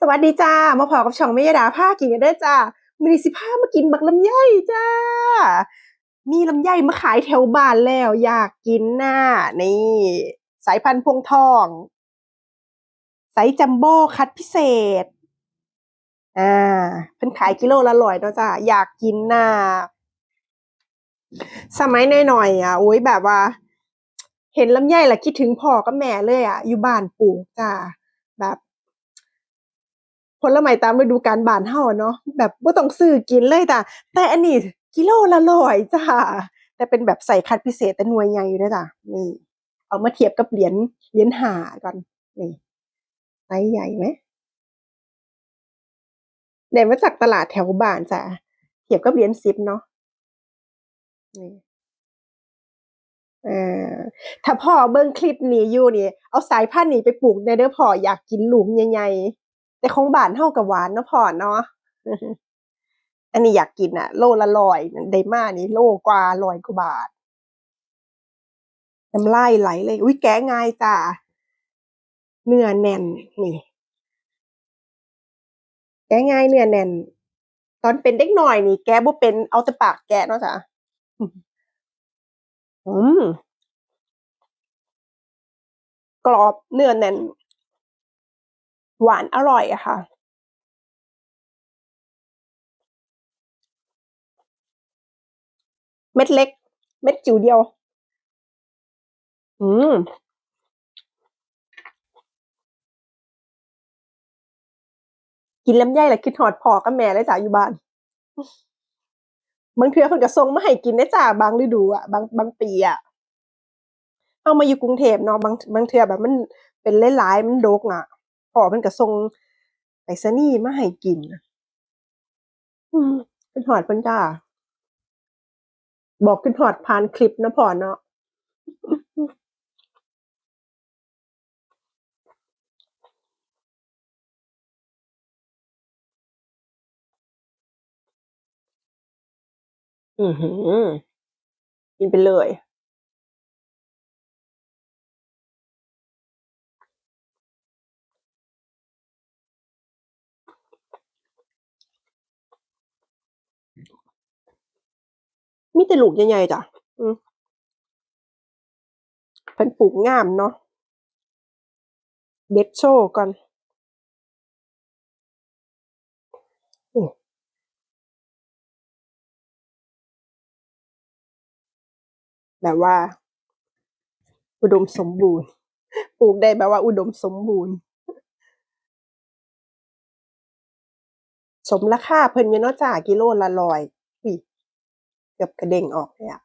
สวัสดีจ้า มาพอกับช่องเมยดาผ้ากินกันได้จ้ามีสิผ้ามากินบักลำไยจ้า มีลำไยมาขายแถวบ้านแล้ว อยากกินน่ะนี่ สายพันธุ์พงทอง ไซส์จัมโบ้คัดพิเศษ อ่าเพิ่นขายกิโลละร้อยเนาะจ้าอยากกินน่ะสมัยน้อยๆอะโอ้ยแบบว่า เห็นลำไยแล้วคิดถึงพ่อกับแม่เลยอะ อยู่บ้านปลูกจ้าแบบ ผลไม้ตามฤดูกาลบานเฮาเนาะแบบบ่ต้องซื้อกินเลยจ้ะแต่อันนี้กิโลละร้อยจ้าแต่เป็นแบบใส่คัดพิเศษแต่หน่วยใหญ่อยู่เด้อจ้ะนี่เอามาเทียบกับเหรียญเหรียญหาก่อนนี่ไซส์ใหญ่ไหมได้มาจากตลาดแถวบ้านจ้ะเทียบกับเหรียญ10เนาะนี่ถ้าพ่อเบิ่งคลิปนี้อยู่นี่ เอาสายพันธุ์นี้ไปปลูกแหน่เด้อพ่ออยากกินหลูกใหญ่ แต่ของบ้านเฮาก็หวานเนาะพ่อเนาะอันนี้อยากกินอะโลละร้อยไดมานี่โลกว่าร้อยกว่าบาทน้ำลายไหลเลย อุ๊ยแกง่ายจ้ะเนื้อแน่นนี่ แกง่ายเนื้อแน่น ตอนเป็นเด็กหน้อยนี่ แกบ่เป็นเอาแต่ปากแกะเนาะจ้ะอืมกรอบเนื้อแน่น หวานอร่อยอะค่ะ เม็ดเล็ก เม็ดจิ๋วเดียว อืมกินลำไยแหล้วคิดฮอดพอกับแม่เลยจ้ะอยู่บ้านบางเทือเพิ่นก็ส่งมาให้กินเด้จ้ะบางฤดูอะบางบางปีอะเอามาอยู่กรุงเทพเนาะบางบางเทือแบบมันเป็นหลายๆมันดกอะ พ่อเพิ่นก็ส่งไปรษณีย์มาให้กิน อืมคิดฮอดเพิ่นจ้ะบอกคิดฮอดผ่านคลิปนะพ่อเนาะอือฮือกินไปเลย มีแต่ลูกใหญ่ๆจ้ะอืมเพิ่นปลูกงามเนาะเด็ดโชว์ก่อนแบบว่า อุดมสมบูรณ์ ปลูกได้แบบว่า อุดมสมบูรณ์ สมราคาเพิ่นเนาะจ้ะกิโลละร้อย เกือบกระเด้งออกเลยอะ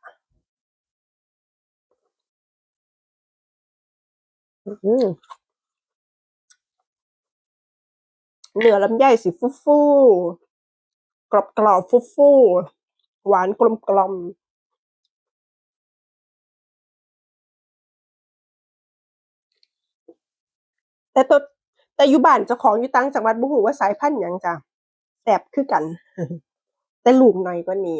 เนื้อลำไยสิฟูๆกรอบๆฟูๆหวานกลมๆแต่ตัวแต่อยู่บ้านเจ้าของอยู่ต่างจังหวัดบ่ฮู้ว่าสายพันธุ์ยังจ้ะแซ่บคือกัน แต่ลูกหน้อยกว่านี้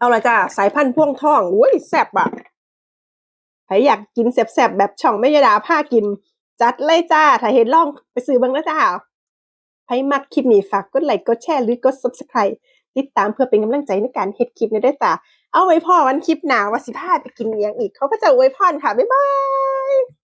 เอาละจ้ะสายพันธุ์พ่วงทองอุ๊ยแซ่บอะไผอยากกินแซ่บๆแบบช่องเมยดาพากิน จัดเลยจ้ะถ้าเห็นล่องไปซื้อบิ่งเด้อจ้ะไผมักคลิปนี้ฝากกดไลก์กดแชร์หรือกด Subscribe ติดตามเพื่อเป็นกำลังใจในการเฮ็ดคลิปนี้ด้วยจ้ะเอาไว้พ้อกันคลิปหนาว่าสิพาไปกินอิหยังอีก เขอพระเจ้าอวยพรค่ะ บ๊ายบาย